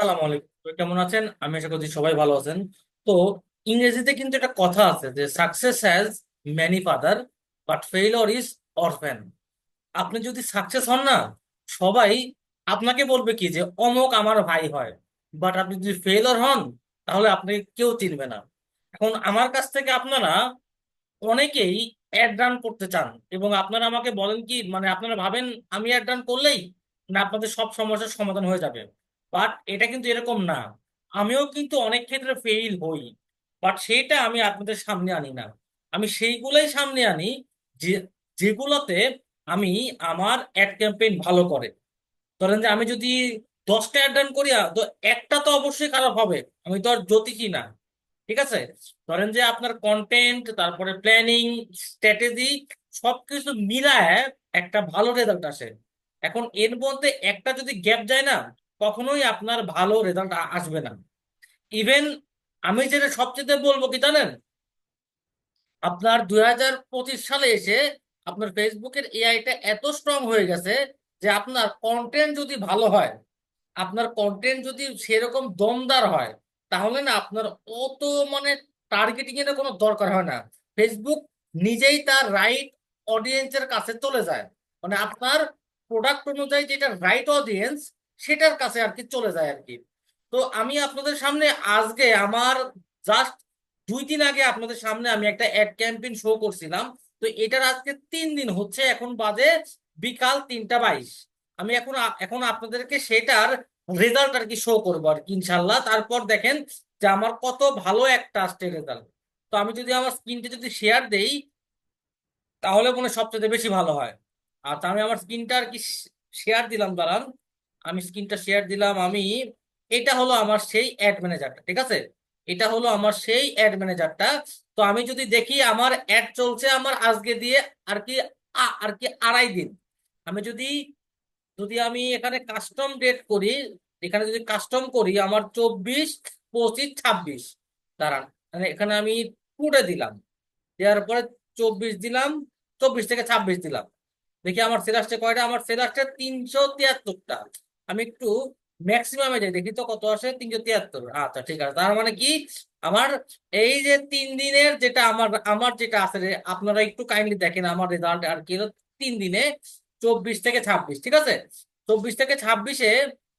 সালাম আলাইকুম। কেমন আছেন? আমি আশা করছি সবাই ভালো আছেন। তো ইংরেজিতে কিন্তু একটা কথা আছে যে success has many father but failure is orphan আপনি যদি সাকসেস হন না, সবাই আপনাকে বলবে কি যে, অমুক আমার ভাই হয় বাট আপনি যদি ফেইলর হন, তাহলে আপনি কেউ চিনবে না। এখন আমার কাছ থেকে আপনারা অনেকেই অ্যাড রান করতে চান এবং আপনারা আমাকে বলেন কি মানে আপনারা ভাবেন আমি অ্যাড রান করলেই না আপনাদের সব সমস্যার সমাধান হয়ে যাবে। বাট এটা কিন্তু এরকম না। আমিও কিন্তু অনেক ক্ষেত্রে ফেইল হই। বাট সেটা আমি আপনাদের সামনে আনি না। আমি সেইগুলোই সামনে আনি যে, যেগুলোতে আমি আমার অ্যাড ক্যাম্পেইন ভালো করে। ধরেন যে আমি যদি দশটা অ্যাড রান করি তো একটা তো অবশ্যই খারাপ হবে। আমি তো আর জ্যোতিষী না। ঠিক আছে? ধরেন যে আপনার কন্টেন্ট তারপরে প্ল্যানিং স্ট্র্যাটেজি সবকিছু মিলায় একটা ভালো রেজাল্ট আসে। এখন এর মধ্যে একটা যদি গ্যাপ যায় না কখনোই আপনার ভালো রেজাল্ট আসবে না। ইভেন আমি যেটা সবচেয়ে বলব কি জানেন? আপনার দুই হাজার পঁচিশ সালে এসে আপনার ফেসবুকের এআইটা এত স্ট্রং হয়ে গেছে যে আপনার কন্টেন্ট যদি ভালো হয়, আপনার কন্টেন্ট যদি সেরকম দমদার হয়, তাহলে না আপনার অত মানে টার্গেটিং এর কোনো দরকার হয় না। ফেসবুক নিজেই তার রাইট অডিয়েন্সের কাছে চলে যায়। মানে আপনার প্রোডাক্ট অনুযায়ী যেটা রাইট অডিয়েন্স সেটার কাছে আর কি চলে যায় আর কি তো আমি আপনাদের সামনে আজকে আমার জাস্ট দুই দিন আগে আপনাদের সামনে আমি একটা অ্যাড ক্যাম্পেইন শো করছিলাম। তো এটার আজকে তিন দিন হচ্ছে, এখন বাজে বিকাল তিনটা বাইশ। আমি এখন এখন আপনাদেরকে সেটার রেজাল্ট আর কি শো করব আর কি ইনশাল্লাহ তারপর দেখেন যে আমার কত ভালো একটা আসছে রেজাল্ট তো আমি যদি আমার স্ক্রিনটা যদি শেয়ার দেই, তাহলে মনে সবচেয়ে বেশি ভালো হয়। আর আমি আমার স্ক্রিনটা আর কি শেয়ার দিলাম, দাঁড়ান। আমি স্ক্রিনটা শেয়ার দিলাম, আমি, এটা হলো আমার সেই অ্যাড ম্যানেজারটা ঠিক আছে? এটা হলো আমার সেই অ্যাড ম্যানেজারটা তো আমি যদি দেখি আমার অ্যাড চলছে আমার আজকে দিয়ে আর কি আর কি আড়াই দিন। আমি যদি যদি আমি এখানে কাস্টম ডেট করি, এখানে যদি কাস্টম করি আমার চব্বিশ, পঁচিশ, ছাব্বিশ। দাঁড়ান মানে এখানে আমি টুডে দিলাম। দেওয়ার পরে চব্বিশ দিলাম, চব্বিশ থেকে ছাব্বিশ দিলাম। দেখি আমার সেল কয়টা? আমার সেল তিনশো তিয়াত্তরটা। আমি একটু ম্যাক্সিমামে যাই, দেখি তো কত আসে? তিনশো তিয়াত্তর। আচ্ছা ঠিক আছে। তার মানে কি? আমার এই যে তিন দিনের যেটা আমার আমার যেটা আছে আপনারা একটু কাইন্ডলি দেখেন আমার রেজাল্ট আর কি তিন দিনে চব্বিশ থেকে ছাব্বিশ, ঠিক আছে? চব্বিশ থেকে ছাব্বিশে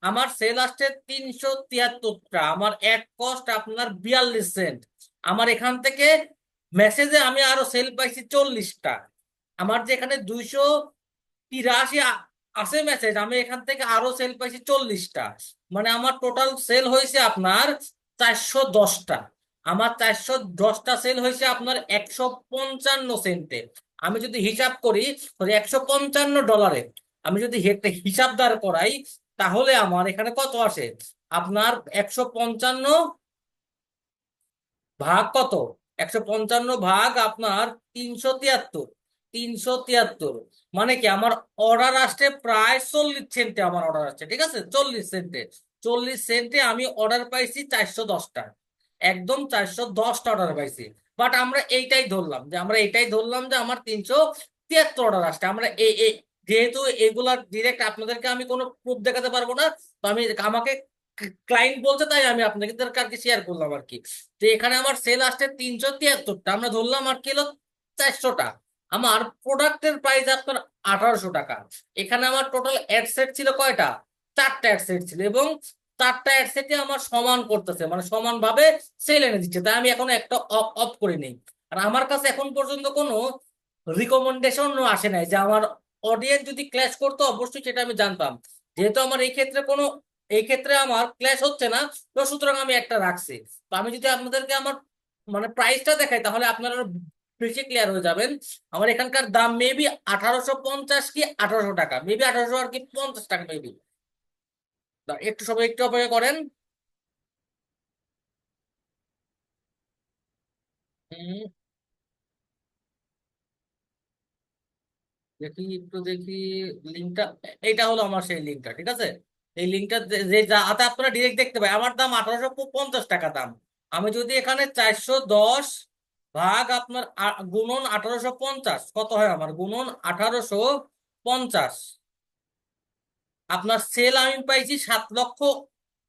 আমার সেল আসছে তিনশো তিয়াত্তরটা। আমার এক কস্ট আপনার বিয়াল্লিশ সেন্ট আমার এখান থেকে মেসেজে আমি আরও সেল পাইছি চল্লিশটা। আমার যে এখানে দুইশো তিরাশি আছে মেসেজ আমি এখান থেকে আরও সেল পাইছি চল্লিশটা। মানে আমার টোটাল সেল হয়েছে আপনার চারশো দশটা। আমার চারশো দশটা সেল হয়েছে আপনার একশো পঞ্চান্ন সেন্টে আমি যদি হিসাব করি একশো পঞ্চান্ন ডলারে আমি যদি হিসাব দাঁড় করাই, তাহলে আমার এখানে কত আসে? আপনার একশো পঞ্চান্ন ভাগ কত? একশো পঞ্চান্ন ভাগ আপনার তিনশো তিয়াত্তর। তিনশো তিয়াত্তর। মানে কি, আমার অর্ডার আসছে প্রায় চল্লিশ সেন্টে আমার অর্ডার আসছে, ঠিক আছে? চল্লিশ সেন্টে। চল্লিশ সেন্টে আমি অর্ডার পাইছি চারশো দশটা। একদম চারশো দশটা অর্ডার পাইছি। বাট আমরা এইটাই ধরলাম যে, আমরা এইটাই ধরলাম যে আমার তিনশো তিয়াত্তর অর্ডার আসছে। আমরা এই যেহেতু এগুলা ডিরেক্ট আপনাদেরকে আমি কোনো প্রুফ দেখাতে পারব না তো আমি আমাকে ক্লায়েন্ট বলছে তাই আমি আপনাকে আর কি শেয়ার করলাম আর কি। তো এখানে আমার সেল আসছে তিনশো তিয়াত্তরটা। আমরা ধরলাম আর কি হলো চারশোটা। আমার প্রোডাক্টের প্রাইস আপনার আঠারোশো টাকা। এখানে আমার টোটাল অ্যাড সেট ছিল কয়টা? চারটা অ্যাড সেট ছিল এবং চারটা অ্যাড সেটে আমার সমান করতেছে মানে সমান ভাবে সেল এনে দিচ্ছে। তাই আমি এখন একটা অফ করে নেই। আর আমার কাছে এখন পর্যন্ত কোনো রিকমেন্ডেশন আসে নাই যে আমার অডিয়েন্স যদি ক্ল্যাশ করতো, অবশ্যই সেটা আমি জানতাম। যেহেতু আমার এই ক্ষেত্রে কোনো, এই ক্ষেত্রে আমার ক্ল্যাশ হচ্ছে না, তো সুতরাং আমি একটা রাখছি। তো আমি যদি আপনাদেরকে আমার মানে প্রাইসটা দেখাই, তাহলে আপনারা বেশি ক্লিয়ার হয়ে যাবেন। আমার এখানকার দাম মেবি আঠারোশো পঞ্চাশ কি আঠারোশো টাকা? মেবি আঠারোশো আর কি পঞ্চাশ টাকা মেবি একটু সবাই একটু অপেক্ষা করেন। দেখি, একটু দেখি লিঙ্কটা। এইটা হলো আমার সেই লিঙ্কটা, ঠিক আছে? এই লিঙ্কটা যে যাতে আপনারা ডিরেক্ট দেখতে পাই আমার দাম আঠারোশো পঞ্চাশ টাকা দাম। আমি যদি এখানে চারশো দশ ভাগ আপনার গুণন আঠারোশো পঞ্চাশ। কত হয় আমার? গুণন আঠারোশো পঞ্চাশ। আপনার সেল আমি পাইছি সাত লক্ষ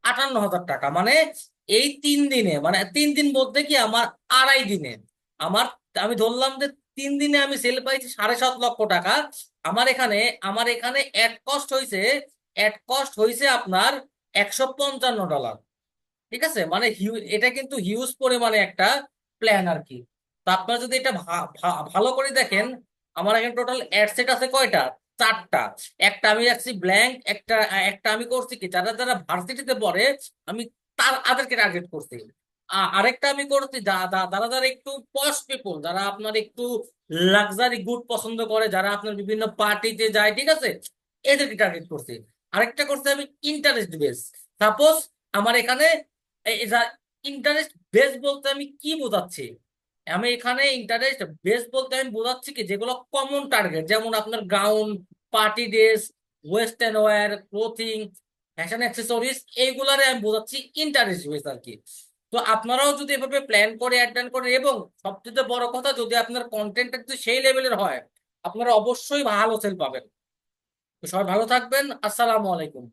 আটান্ন হাজার টাকা। মানে এই তিন দিনে মানে তিন দিন বলতে কি আমার আড়াই দিনে। আমার, আমি ধরলাম যে তিন দিনে আমি সেল পাইছি সাড়ে সাত লক্ষ টাকা। আমার এখানে আমার এখানে অ্যাড কস্ট হয়েছে অ্যাড কস্ট হয়েছে আপনার একশো পঞ্চান্ন ডলার ঠিক আছে? মানে এটা কিন্তু হিউজ পরিমাণে একটা প্ল্যান আর কি। তো আপনারা যদি এটা ভালো করে দেখেন, আমার এখানে টোটাল অ্যাড সেট আছে কয়টা? চারটা। একটা আমি রাখছি ব্ল্যাঙ্ক একটা একটা আমি করছি কি? যারা যারা ভার্সিটিতে পড়ে, আমি তার, তাদেরকে টার্গেট করছি। আরেকটা আমি করছি যারা যারা একটু পশ পিপল যারা আপনার একটু লাক্সারি গুড পছন্দ করে, যারা আপনার বিভিন্ন পার্টিতে যায়, ঠিক আছে? এদেরকে টার্গেট করছি। আরেকটা করছি আমি ইন্টারেস্ট বেস সাপোজ আমার এখানে ইন্টারেস্ট বেস বলতে আমি কি বোঝাচ্ছি? আমি এখানে ইন্টারেস্ট বেস বলতে আমি বোঝাচ্ছি কি, যেগুলো কমন টার্গেট যেমন আপনার gown party dress western wear clothing fashion accessories এইগুলারে আমি বোঝাচ্ছি ইন্টারেস্ট বেস আর কি। তো আপনারাও যদি এভাবে প্ল্যান করে অ্যাটেন্ড করেন এবং সবচেয়ে বড় কথা, যদি আপনার কন্টেন্টটা যদি সেই লেভেলের হয়, আপনারা অবশ্যই ভালো সেল পাবেন। তো সবাই ভালো থাকবেন, আসসালামু আলাইকুম।